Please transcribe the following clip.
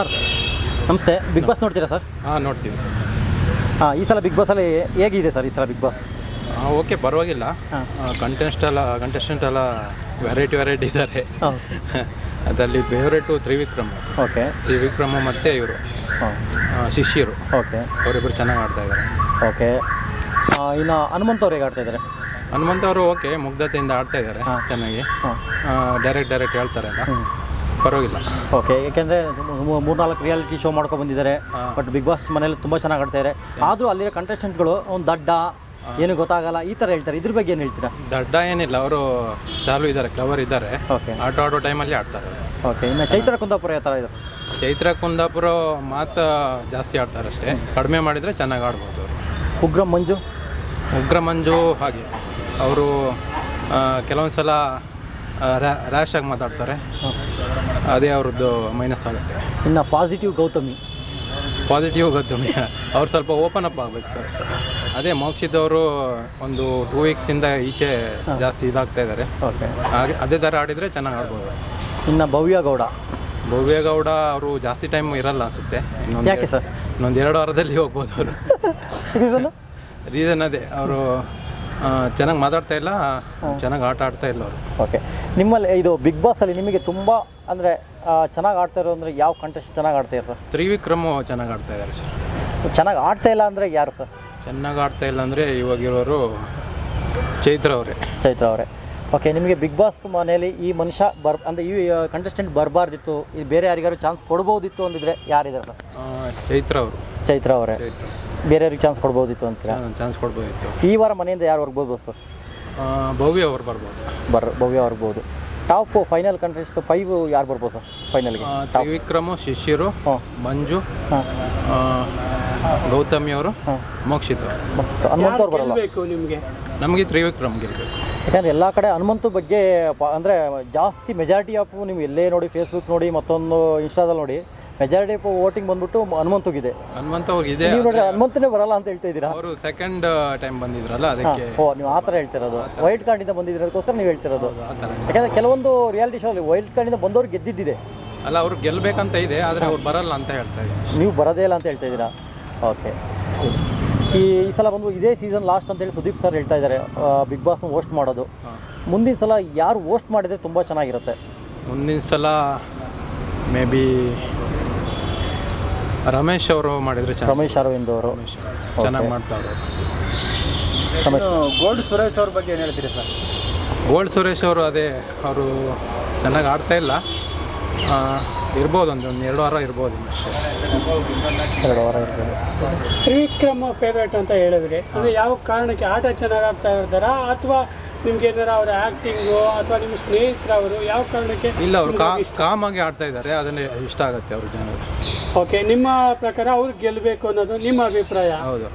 Sir ನಮಸ್ತೆ. Bigg Boss ನೋಡ್ತೀರಾ sir? ಹಾಂ ನೋಡ್ತೀವಿ ಹಾಂ ಈ ಸಲ ಬಿಗ್ ಬಾಸಲ್ಲಿ ಹೇಗಿದೆ ಸರ್ ಈ ಸಲ ಬಿಗ್ ಬಾಸ್ ಹಾಂ ಓಕೆ ಪರವಾಗಿಲ್ಲ. ಹಾಂ. ಕಂಟೆಸ್ಟ್ ಎಲ್ಲ ಕಂಟೆಸ್ಟೆಂಟ್ ಎಲ್ಲ ವೆರೈಟಿ ವೆರೈಟಿ ಇದ್ದಾರೆ. ಅದರಲ್ಲಿ ಫೇವ್ರೇಟು ತ್ರಿವಿಕ್ರಮ್. ಓಕೆ ತ್ರಿವಿಕ್ರಮ ಮತ್ತು ಇವರು. ಹಾಂ. ಶಿಷ್ಯರು. ಓಕೆ ಅವರಿಬ್ಬರು ಚೆನ್ನಾಗಿ ಆಡ್ತಾ ಇದ್ದಾರೆ. ಓಕೆ ಇನ್ನು ಹನುಮಂತ ಅವ್ರು ಹೇಗೆ ಆಡ್ತಾ ಇದ್ದಾರೆ? ಹನುಮಂತ ಅವರು ಓಕೆ ಮುಗ್ಧತೆಯಿಂದ ಆಡ್ತಾ ಇದ್ದಾರೆ ಚೆನ್ನಾಗಿ. ಡೈರೆಕ್ಟ್ ಡೈರೆಕ್ಟ್ ಹೇಳ್ತಾರೆ ಹ್ಞೂ ಪರವಾಗಿಲ್ಲ. ಓಕೆ ಏಕೆಂದರೆ ಮೂರ್ನಾಲ್ಕು ರಿಯಾಲಿಟಿ ಶೋ ಮಾಡ್ಕೊಂಡು ಬಂದಿದ್ದಾರೆ. ಬಟ್ ಬಿಗ್ ಬಾಸ್ ಮನೇಲಿ ತುಂಬ ಚೆನ್ನಾಗಿ ಆಡ್ತಾ ಇದ್ದಾರೆ ಆದರೂ ಅಲ್ಲಿರೋ ಕಂಟೆಸ್ಟೆಂಟ್ಗಳು ಒಂದು ದಡ್ಡ ಏನು ಗೊತ್ತಾಗಲ್ಲ ಈ ಥರ ಹೇಳ್ತಾರೆ. ಇದ್ರ ಬಗ್ಗೆ ಏನು ಹೇಳ್ತೀರಾ? ದಡ್ಡ ಏನಿಲ್ಲ ಅವರು ಚಾಲು ಇದ್ದಾರೆ ಕ್ಲವರ್ ಇದ್ದಾರೆ. ಓಕೆ ಆಟ ಆಡೋ ಟೈಮಲ್ಲಿ ಆಡ್ತಾರೆ. ಓಕೆ ಇನ್ನು ಚೈತ್ರ ಕುಂದಾಪುರ ಯಾವ ಥರ ಇದ್ದಾರೆ ಚೈತ್ರ ಕುಂದಾಪುರ ಮಾತು ಜಾಸ್ತಿ ಆಡ್ತಾರೆ ಅಷ್ಟೇ. ಕಡಿಮೆ ಮಾಡಿದರೆ ಚೆನ್ನಾಗಿ ಆಡ್ಬೋದು ಅವರು. ಉಗ್ರ ಮಂಜು? ಉಗ್ರ ಮಂಜು ಹಾಗೆ. ಅವರು ಕೆಲವೊಂದು ಸಲ ರ್ಯಾಶ್ ಆಗಿ ಮಾತಾಡ್ತಾರೆ. ಅದೇ ಅವ್ರದ್ದು ಮೈನಸ್ ಆಗುತ್ತೆ. ಇನ್ನು ಪಾಸಿಟಿವ್ ಗೌತಮಿ. ಪಾಸಿಟಿವ್ ಗೌತಮಿ. ಅವ್ರು ಸ್ವಲ್ಪ ಓಪನ್ ಅಪ್ ಆಗಬೇಕು ಸರ್. ಅದೇ ಮೋಕ್ಷಿತ್ ಅವರು ಒಂದು ಟೂ ವೀಕ್ಸಿಂದ ಈಚೆ ಜಾಸ್ತಿ ಇದಾಗ್ತಾ ಇದ್ದಾರೆ ಹಾಗೆ ಅದೇ ಥರ ಆಡಿದರೆ ಚೆನ್ನಾಗಿ ಆಡ್ಬೋದು. ಇನ್ನು ಭವ್ಯ ಗೌಡ. ಭವ್ಯಗೌಡ ಅವರು ಜಾಸ್ತಿ ಟೈಮ್ ಇರಲ್ಲ ಅನಿಸುತ್ತೆ. ಇನ್ನೊಂದು ಯಾಕೆ ಸರ್? ಇನ್ನೊಂದು ಎರಡು ವಾರದಲ್ಲಿ ಹೋಗ್ಬೋದು ಅವರು. ರೀಸನ್ ರೀಸನ್ ಅದೇ. ಅವರು ಚೆನ್ನಾಗಿ ಮಾತಾಡ್ತಾ ಇಲ್ಲ ಚೆನ್ನಾಗಿ ಆಟ ಆಡ್ತಾ ಇಲ್ಲ ಅವರು. ಓಕೆ. ನಿಮ್ಮಲ್ಲಿ ಇದು ಬಿಗ್ ಬಾಸಲ್ಲಿ ನಿಮಗೆ ತುಂಬ ಅಂದರೆ ಚೆನ್ನಾಗಿ ಆಡ್ತಾ ಇರೋ ಅಂದರೆ ಯಾವ ಕಂಟೆಸ್ಟ್ ಚೆನ್ನಾಗಿ ಆಡ್ತೀರಾ ಸರ್? ತ್ರಿವಿಕ್ರಮು ಚೆನ್ನಾಗಿ ಆಡ್ತಾ ಇದ್ದಾರೆ ಸರ್. ಚೆನ್ನಾಗಿ ಆಡ್ತಾ ಇಲ್ಲ ಅಂದರೆ ಯಾರು ಸರ್? ಚೆನ್ನಾಗಿ ಆಡ್ತಾ ಇಲ್ಲ ಅಂದರೆ ಇವಾಗಿರೋರು ಚೈತ್ರ ಅವರೇ. ಚೈತ್ರ ಅವರೇ. ಓಕೆ ನಿಮಗೆ ಬಿಗ್ ಬಾಸ್ ಮನೆಯಲ್ಲಿ ಈ ಮನುಷ್ಯ ಬರ್ ಅಂದರೆ ಈ ಕಂಟೆಸ್ಟೆಂಟ್ ಬರಬಾರ್ದಿತ್ತು ಇದು ಬೇರೆ ಯಾರಿಗಾರು ಚಾನ್ಸ್ ಕೊಡ್ಬೋದಿತ್ತು ಅಂದಿದ್ರೆ ಯಾರಿದ್ದಾರೆ ಸರ್ ಚೈತ್ರ ಅವರು. ಚೈತ್ರ ಅವರೇ. ಬೇರೆ ಬೇರೆಯವ್ರಿಗೆ ಚಾನ್ಸ್ ಕೊಡ್ಬೋದಿತ್ತು ಅಂತೀರಾ? ಚಾನ್ಸ್ ಕೊಡ್ಬೋದಿತ್ತು. ಈ ವಾರ ಮನೆಯಿಂದ ಯಾರು ಬರ್ಬೋದು ಸರ್ ಭವ್ಯ ಅವ್ರು ಬರ್ಬೋದು. ಬರ್ ಭವ್ಯ ಬರ್ಬೋದು. ಟಾಪ್ ಫೈನಲ್ ಕಂಟೆಸ್ಟ್ ಫೈವ್ ಯಾರು ಬರ್ಬೋದು ಸರ್ ಫೈನಲ್ಗೆ ತ್ರಿವಿಕ್ರಮು ಶಿಷ್ಯರು ಹಾಂ. ಮಂಜು ಗೌತಮಿ ಅವರು ಮೋಕ್ಷಿತ್ ಮೋಕ್ಷಿತ್ ಅವರು. ಬರಲ್ಲ? ಹನುಮಂತ ಅವ್ರು ಬರಲ್ಲ ನಮಗೆ ತ್ರಿವಿಕ್ರಮ್ ಗೆಲ್ಲಬೇಕು ಯಾಕಂದರೆ ಎಲ್ಲ ಕಡೆ ಹನುಮಂತು ಬಗ್ಗೆ ಪ- ಅಂದರೆ ಜಾಸ್ತಿ ಮೆಜಾರಿಟಿ ಆಫ್ ನೀವು ಎಲ್ಲೇ ನೋಡಿ ಫೇಸ್ಬುಕ್ ನೋಡಿ ಮತ್ತೊಂದು ಇನ್ಸ್ಟಾದಲ್ಲಿ ನೋಡಿ ಮೆಜಾರಿಟಿ ಆಫ್ ವೋಟಿಂಗ್ ಬಂದ್ಬಿಟ್ಟು ಹನುಮಂತುಗಿದೆ. ಹನುಮಂತ ಹೋಗಿದೆ. ನೀವು ನೋಡಿ ಹನುಮಂತನೇ ಬರಲ್ಲ ಅಂತ ಹೇಳ್ತಾ ಇದ್ದೀರಾ ಅವರು ಸೆಕೆಂಡ್ ಟೈಮ್ ಬಂದಿದ್ರಲ್ಲ ಅದಕ್ಕೆ ಓ ನೀವು ಆ ಥರ ಹೇಳ್ತಿರೋದು. ವೈಲ್ಡ್ ಕಾರ್ಡಿಂದ ಬಂದಿರೋದಕ್ಕೋಸ್ಕರ ನೀವು ಹೇಳ್ತಿರೋದು. ಯಾಕಂದರೆ ಕೆಲವೊಂದು ರಿಯಾಲಿಟಿ ಶೋ ಅಲ್ಲಿ ವೈಲ್ಡ್ ಕಾರ್ಡಿಂದ ಬಂದವರು ಗೆದ್ದಿದ್ದಿದೆ. ಅಲ್ಲ ಅವ್ರು ಗೆಲ್ಲಬೇಕಂತ ಇದೆ ಆದರೆ ಅವ್ರು ಬರಲ್ಲ ಅಂತ ಹೇಳ್ತಾ ಇದ್ದೀನಿ. ನೀವು ಬರೋದೇ ಇಲ್ಲ ಅಂತ ಹೇಳ್ತಾ ಇದ್ದೀರಾ? ಓಕೆ ಈ ಈ ಸಲ ಬಂದು ಇದೇ ಸೀಸನ್ ಲಾಸ್ಟ್ ಅಂತೇಳಿ ಸುದೀಪ್ ಸರ್ ಹೇಳ್ತಾ ಇದ್ದಾರೆ. ಬಿಗ್ ಬಾಸ್ ಹೋಸ್ಟ್ ಮಾಡೋದು. ಮುಂದಿನ ಸಲ ಯಾರು ಹೋಸ್ಟ್ ಮಾಡಿದರೆ ತುಂಬ ಚೆನ್ನಾಗಿರುತ್ತೆ? ಮುಂದಿನ ಸಲ ಮೇ ಬಿ ರಮೇಶ್ ಅವರು ಮಾಡಿದರೆ ರಮೇಶ್ ಅರವಿಂದ್ ಅವರು. ಚೆನ್ನಾಗಿ ಮಾಡ್ತಾರೆ ಗೋಲ್ಡ್ ಸುರೇಶ್ ಅವ್ರ ಬಗ್ಗೆ ಏನು ಹೇಳ್ತೀರಿ ಸರ್? ಗೋಲ್ಡ್ ಸುರೇಶ್ ಅವರು ಅದೇ ಅವರು ಚೆನ್ನಾಗಿ ಆಡ್ತಾ ಇಲ್ಲ. ಇರ್ಬೋದು ಒಂದು ಒಂದು ಎರಡು ವಾರ ಇರ್ಬೋದು ಇನ್ನಷ್ಟೇ. ಎರಡು ವಾರ ಇರ್ಬೋದು. ತ್ರಿವಿಕ್ರಮ ಫೇವ್ರೇಟ್ ಅಂತ ಹೇಳಿದ್ರೆ ಅಂದರೆ ಯಾವ ಕಾರಣಕ್ಕೆ ಆಟ ಚೆನ್ನಾಗಿ ಆಗ್ತಾ ಇರ್ತಾರಾ ಅಥವಾ ನಿಮ್ಗೆ ಏನಾರ ಅವರ ಆಕ್ಟಿಂಗು ಅಥವಾ ನಿಮ್ಮ ಸ್ನೇಹಿತರವರು ಯಾವ ಕಾರಣಕ್ಕೆ ಇಲ್ಲ ಅವರು ಕಾಮ್ ಕಾಮಾಗಿ ಆಡ್ತಾ ಇದ್ದಾರೆ ಅದನ್ನೇ ಇಷ್ಟ ಆಗುತ್ತೆ ಅವ್ರ ಜನರು ಓಕೆ ನಿಮ್ಮ ಪ್ರಕಾರ ಅವ್ರು ಗೆಲ್ಲಬೇಕು ಅನ್ನೋದು ನಿಮ್ಮ ಅಭಿಪ್ರಾಯ? ಹೌದು.